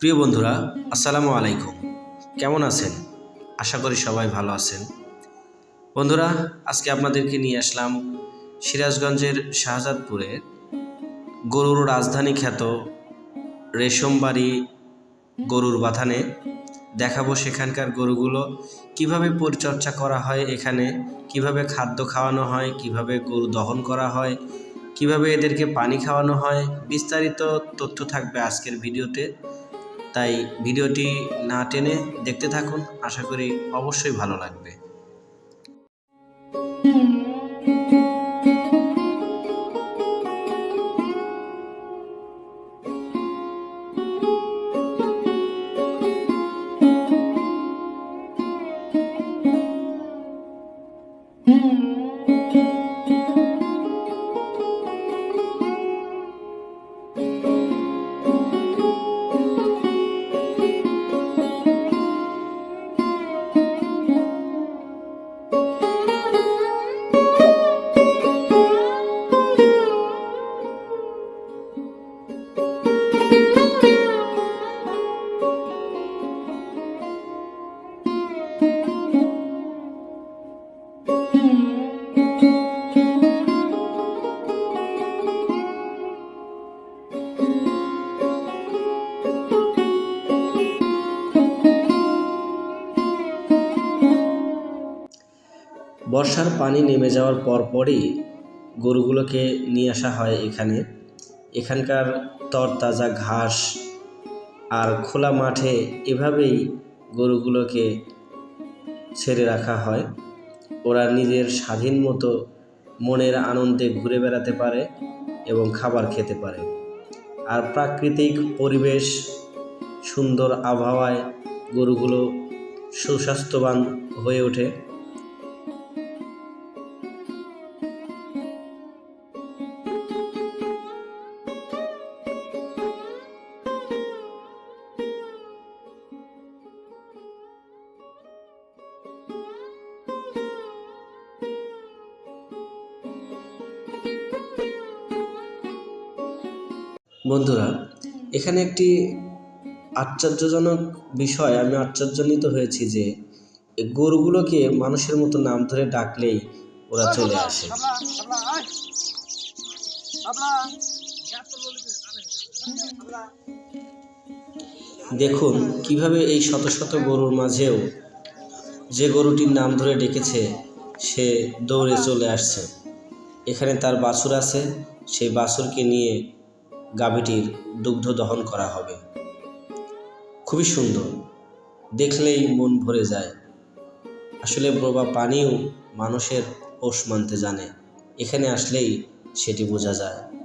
প্রিয় বন্ধুরা, আসসালামু আলাইকুম। কেমন আছেন? আশা করি সবাই ভালো আছেন। বন্ধুরা, আজকে আপনাদেরকে নিয়ে আসলাম সিরাজগঞ্জের শাহজাদপুরে গরুর রাজধানী খ্যাত রেশমবাড়ি গরুর বাথানে। দেখাবো সেখানকার গরুগুলো, কীভাবে পরিচর্যা করা হয় এখানে, কীভাবে খাদ্য খাওয়ানো হয়, কীভাবে গরু দহন করা হয়, কীভাবে এদেরকে পানি খাওয়ানো হয়, বিস্তারিত তথ্য থাকবে আজকের ভিডিওতে। তাই ভিডিওটি না টেনে দেখতে থাকুন। আশা করি অবশ্যই ভালো লাগবে। বর্ষার পানি নেমে যাওয়ার পরপরই গরুগুলোকে নিয়ে আসা হয় এখানে। এখানকার তরতাজা ঘাস আর খোলা মাঠে এভাবেই গরুগুলোকে ছেড়ে রাখা হয়। ওরা নিজের স্বাধীন মতো মনের আনন্দে ঘুরে বেড়াতে পারে এবং খাবার খেতে পারে। আর প্রাকৃতিক পরিবেশ, সুন্দর আবহাওয়ায় গরুগুলো সুস্বাস্থ্যবান হয়ে ওঠে। বন্ধুরা এখানে একটি আশ্চর্যজনক বিষয় আমি আশ্চর্যান্বিত হয়েছি যে গরুগুলোকে মানুষের মতো নাম ধরে ডাকলেই ওরা চলে আসে। দেখুন কীভাবে এই শত শত গরুর মাঝেও যে গরুটির নাম ধরে ডেকেছে সে দৌড়ে চলে আসছে। এখানে তার বাছুর আছে সেই বাছুরকে নিয়ে গাভীটির দুগ্ধ দহন করা হবে। খুবই সুন্দর। দেখলেই মন ভরে যায়। আসলে প্রবা পানিও মানুষের পোষ মানতে জানে। এখানে আসলেই সেটি বোঝা যায়।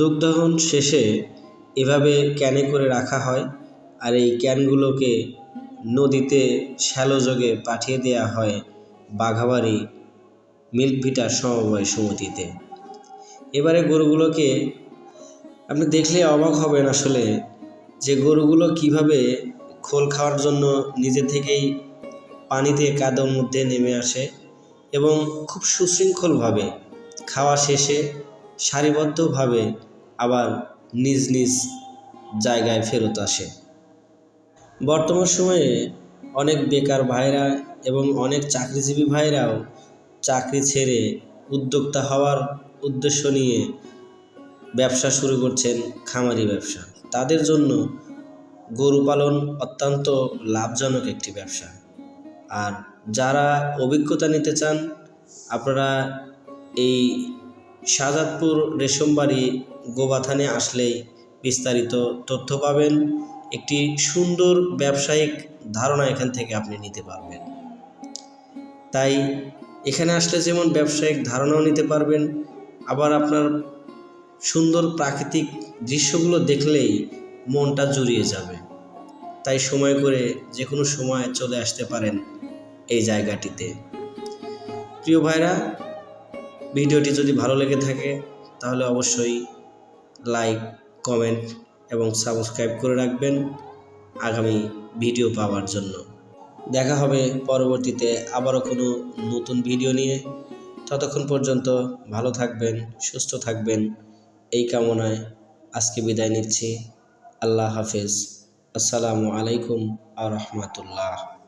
দুগ্ধহন শেষে এভাবে ক্যানে করে রাখা হয় আর এই ক্যানগুলোকে নদীতে শ্যালো যোগে পাঠিয়ে দেওয়া হয় বাঘাবাড়ি মিল্ক ভিটার সমবায় সমিতিতে। এবারে গরুগুলোকে আপনি দেখলে অবাক হবেন আসলে যে গরুগুলো কীভাবে খোল খাওয়ার জন্য নিজে থেকেই পানিতে কাদোর মধ্যে নেমে আসে এবং খুব সুশৃঙ্খলভাবে খাওয়া শেষে সারিবদ্ধভাবে আবার নিজ নিজ জায়গায় ফেরত আসে। বর্তমান সময়ে অনেক বেকার ভাইরা এবং অনেক চাকরিজীবী ভাইরাও চাকরি ছেড়ে উদ্যোক্তা হওয়ার উদ্দেশ্য নিয়ে ব্যবসা শুরু করছেন খামারি ব্যবসা। তাদের জন্য গরু পালন অত্যন্ত লাভজনক একটি ব্যবসা। আর যারা অভিজ্ঞতা নিতে চান, আপনারা এই শাহজাদপুর রেশমবাড়ি গোবাথানে আসলেই বিস্তারিত তথ্য পাবেন। একটি সুন্দর ব্যবসায়িক ধারণা এখান থেকে আপনি নিতে পারবেন। তাই এখানে আসলে যেমন ব্যবসায়িক ধারণাও নিতে পারবেন, আবার আপনার সুন্দর প্রাকৃতিক দৃশ্যগুলো দেখলেই মনটা জুড়িয়ে যাবে। তাই সময় করে যে কোনো সময় চলে আসতে পারেন এই জায়গাটিতে। প্রিয় ভাইরা, ভিডিওটি যদি ভালো লেগে থাকে, তাহলে অবশ্যই লাইক কমেন্ট এবং সাবস্ক্রাইব করে রাখবেন আগামী ভিডিও পাওয়ার জন্য। দেখা হবে পরবর্তীতে আবারও কোনো নতুন ভিডিও নিয়ে। ততক্ষণ পর্যন্ত ভালো থাকবেন, সুস্থ থাকবেন। এই কামনায় আজকে বিদায় নিচ্ছি। আল্লাহ হাফেজ। আসসালামু আলাইকুম আ রহমতুল্লাহ।